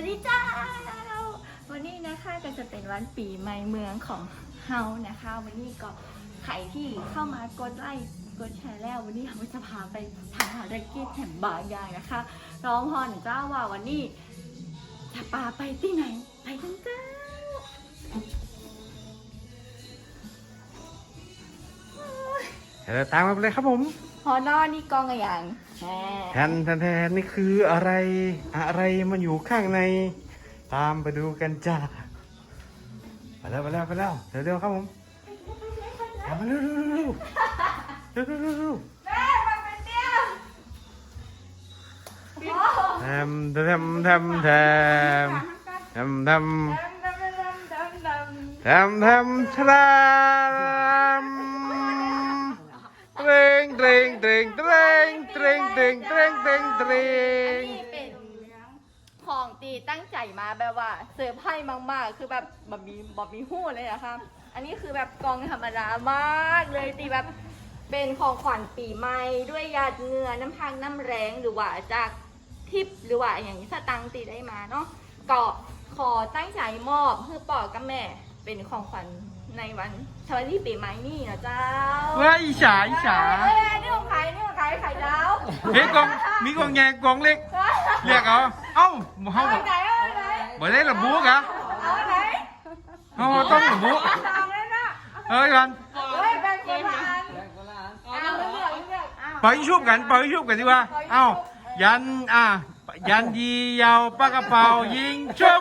วัสดีเจ้า วันนี้นะคะก็จะเป็นวันปีใหม่เมืองของเฮานะคะ วันนี้ก็ใครที่เข้ามากดไลค์กดแชร์แล้ว วันนี้เราจะพาไปทำภารกิจแถมบางอย่างนะคะร้องพรเจ้าว่าวันนี้จะพาไปที่ไหนไปกันเจ้าเดี๋ยวตามมาเลยครับผมฮอนอนี่กองอะไรอย่างแหมแทนแทนแทนนี่คืออะไร อะไรมันอยู่ข้างใน ตามไปดูกันจ้าไปแล้วไปแล้วไปแล้วเร็วๆครับผมตามมาเร็วๆเร็วๆเร็วๆเร็วๆเร็วๆเร็วแม่มาเป็นเดียวๆแทมแทมแทมแทมแทมแทม ดำดำดำดำดำแทมแทมชราม เรงเรงเรงเรงเรงเรงเรงเรงเรงนี่เป็นของตีตั้งใจมาแบบว่าเซอร์ไพรส์มาก ๆ คือแบบบะมีบะมีหู้เลยนะคะอันนี้คือแบบกองธรรมดามากเลยตีแบบเป็นของขวัญปีใหม่ด้วยหยาดเหงื่อน้ำพักน้ำแรงหรือว่าจากทิปหรือว่าอย่างนี้สตังตีได้มาเนาะก็ขอตั้งใจมอบเพื่อปอกับแม่เป็นของขวัญในวัน ชวที่ปีใหม่นี่นะเจ้าเฮ้ยอิจฉาอิจฉาเอ้ยนี่ของใครนี่ของใครไข่ดาวเฮ้ยกองมีกองใหญ่กองเล็กเรียกเอาเอ้าเฮาเอาบ่ไหนเอาไหนบ่ได้ระบุกะเอาไหนเฮาต้องระบุเอาเลยนะเอ้ยกันเฮ้ยแบ่งคนละอันเอาเลือกเลือกเลือกเอาเป่ายิงชุบกันเป่ายิงชุบกันดีกว่าเอ้ายันอะ ยันยียาวปากกระเป๋ายิงชุบ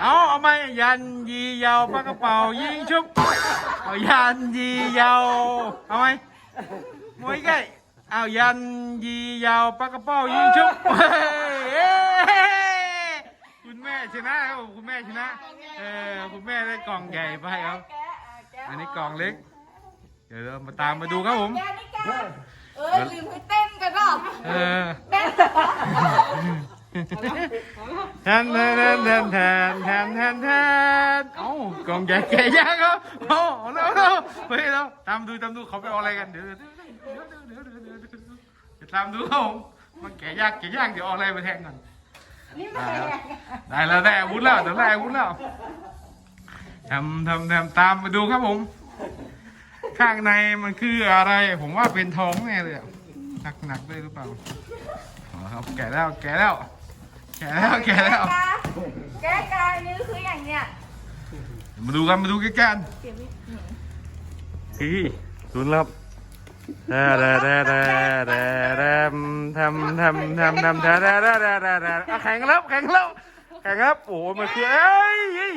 เอาเอาไหมยันยียาวปากกระเป๋ายิงชุบเอายันยียาวเอาไหมมวยใกล้เอายันยียาวปากกระเป๋ายิงชุบเฮ้ยคุณแม่ชนะครับผมคุณแม่ชนะเออคุณแม่ได้กล่องใหญ่ไปครับอันนี้กล่องเล็ก เดี๋ยวเรามาตามมาดูครับผม แกะนี่แกะ เออลืมให้เต้นกันหรอเออเต้นแทนแทนแทนแทนแทนแทนแทนเอ้ากองแก่แก่ยากเหรอเอ้าแล้วแล้ไปแล้วตามดูตามดูเขาไปเอาอะไรกันเดี๋ยวเดี๋ยวเดี๋ยวเดี๋ยวเดี๋ยวเดี๋ยวเดี๋ยวตามดูเขามันแก่ยากแก่ยากเดี๋ยวเอาอะไรไปแทนก่อนได้แล้วได้อาวุธแล้วเดี๋ยวได้อาวุธแล้วทำทำทำตามมาดูครับผม ข้างในมันคืออะไร ผมว่าเป็นทองแน่เลยอะหนักหนักๆด้วยหรือเปล่าอ๋อครับแกะแล้วแกะแล้ว แกะแล้วแกะแล้วแกะกายนี่คืออย่างเนี้ยมาดูกันมาดูใกล้ๆกันเก็บไว้อืมอีศูนย์ลับแด่แด่แด่แด่แด่แด่ทำทำทำทำแด่แด่แด่แด่แด่แด่อะแข่งกันแล้วแข่งกันแล้วแข่งครับโอ้ยมันคือเอ้ยเฮ้ย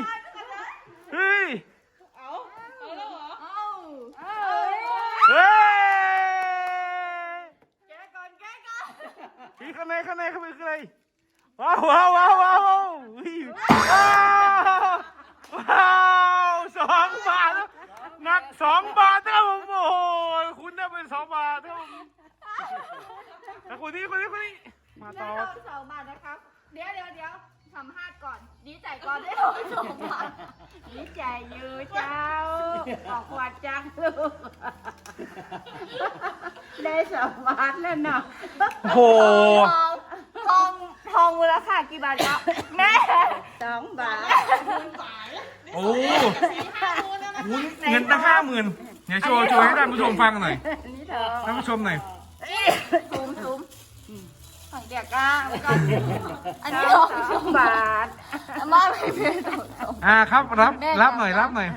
เฮ้ย เอาเอา เฮ้ย แกะก่อนแกะก่อน พี่ข้างในข้างในข้างในคืออะไร ว้าวว้าวว้าวว้าวว้าวว้าวสองบาทหนักสองบาทนะครับผมโอ้โหคุณได้เป็นสองบาทครับผมแล้วคนนี้คนนี้คนนี้มาต่องสองบาทนะครับ เดี๋ยวเดี๋ยวเดี๋ยวสัมภาษณ์ก่อน ดีใจก่อนได้สองบาทดีใจอยู่เจ้าออกวัดจังลูกได้สองบาทแล้วเนาะโอ้โห ทอง องทองมูลค่ากี่บาทครับแม่สองบาทโอ้โหเงินตั้งห้าหมื่นเดี๋ยวโชว์โชว์ให้ท่านผู้ชมฟังหน่อยนี่ทองท่านผู้ชมหน่อยทุมทุมของเดียก้าแล้วก็อันนี้ทองสองบาทมาไม่เพียงสองสองอ่าครับรับรับหน่อยรับหน่อย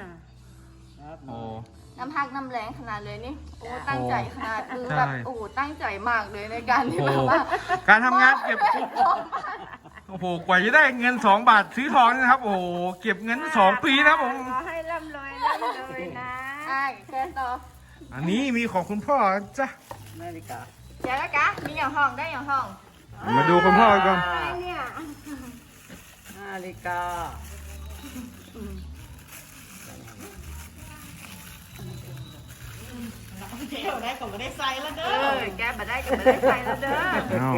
โอ้ น้ำพักน้ำแรงขนาดเลยนี่โอ้ตั้งใจขนาดคือใช่แบบโอ้ตั้งใจมากเลยในการที่โอ้แบบว่าการทำงานเก็บ โอ้โห กว่าจะได้เงินสองบาทซื้อทองนี่นะครับ โอ้โห เก็บเงินสองปีนะครับผม ขอให้ร่ำรวยร่ำรวยนะใช่แค่ต่ออันนี้มีของคุณพ่อจ้ะ นาฬิกาเดี๋ยวแล้วกะมีอย่างห้องได้อย่างห้องมาดูคุณพ่อก่อนอะไรเนี่ยนาฬิกา เออแกบัได้กับบัได้ใส่แล้วเด้อเอา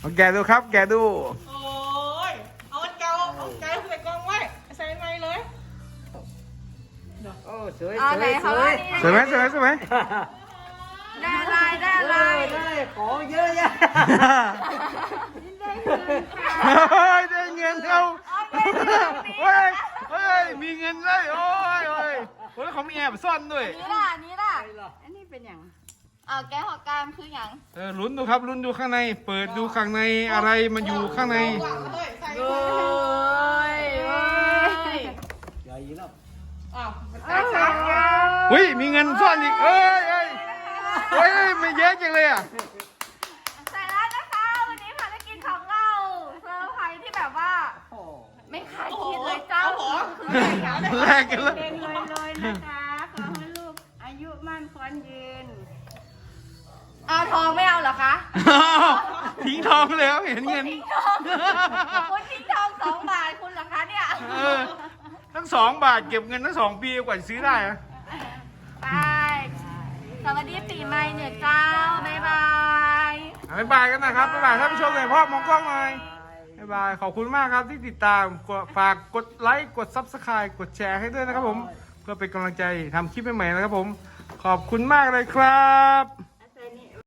เอาแกะดูครับ แกะดู โอ้ยเอาอันเก่าเอาไก่ใส่กล่องไว้ใส่ใหม่เลยโอ้สวยเอาสไหนวยสเขาวว่ายนี่สวยไหมสวยไหมสวยไหม ได้อะไรได้อะไรได้ของเยอะแยะได้เงินค่ะเฮ้ยได้เงินเฮ้ยเฮ้ยมีเงินเลยโอ้ยโอ้ยโอ้ยเขามีแอบซ่อนด้วย นี่ล่ะนี่ล่ะอันนี้เป็นอย่างอ่าแก้วหอกกามคืออย่างเออลุ้นดูครับลุ้นดูข้างใน เปิดดูข้างในอะไรมันอยู่ข้างในหวังเลยใส่เว้ยเว้ยใหญ่แล้วอ้าวมันเอ้ใส่ยใส่เฮ้ยมีเงินซ่อนอีกเอ้ยเอ้ยเฮ้ยไม่เยอะจังเลยอะ ใส่แล้วนะคะ วันนี้ภารกิจของเราเซอร์ไพรส์ที่แบบว่า โอ้ ไม่ คาดคิดเลยเจ้าคือใครเหงาแลกกันเลยเก่งเลยเลยนะคะขอให้ลูกอายุมั่นขวัญยืนเอาทองไม่เอาเหรอคะอ้าวทิ้งทองแล้วเห็นเงิน ทิ้งทองคุณทิ้งทองสองบาทคุณเหรอคะเนี่ยเออ ทั้งสองบาทเก็บเงินทั้งสองปีกว่าจะซื้อได้อะไปสวัสดีปีใหม่เนี่ยเจ้าบ๊ายบายบ๊ายบายกันนะครับบ๊ายบายท่านผู้ชมหน่อยพ่อมองกล้องหน่อย บ๊ายบาย ขอบคุณมากครับที่ติดตามกดฝากกดไลค์ กดซับสไคร b e กดแชร์ให้ด้วยนะครับผม เพื่อเป็นกำลังใจทำคลิปใหม่ๆนะครับผม ขอบคุณมากเลยครับ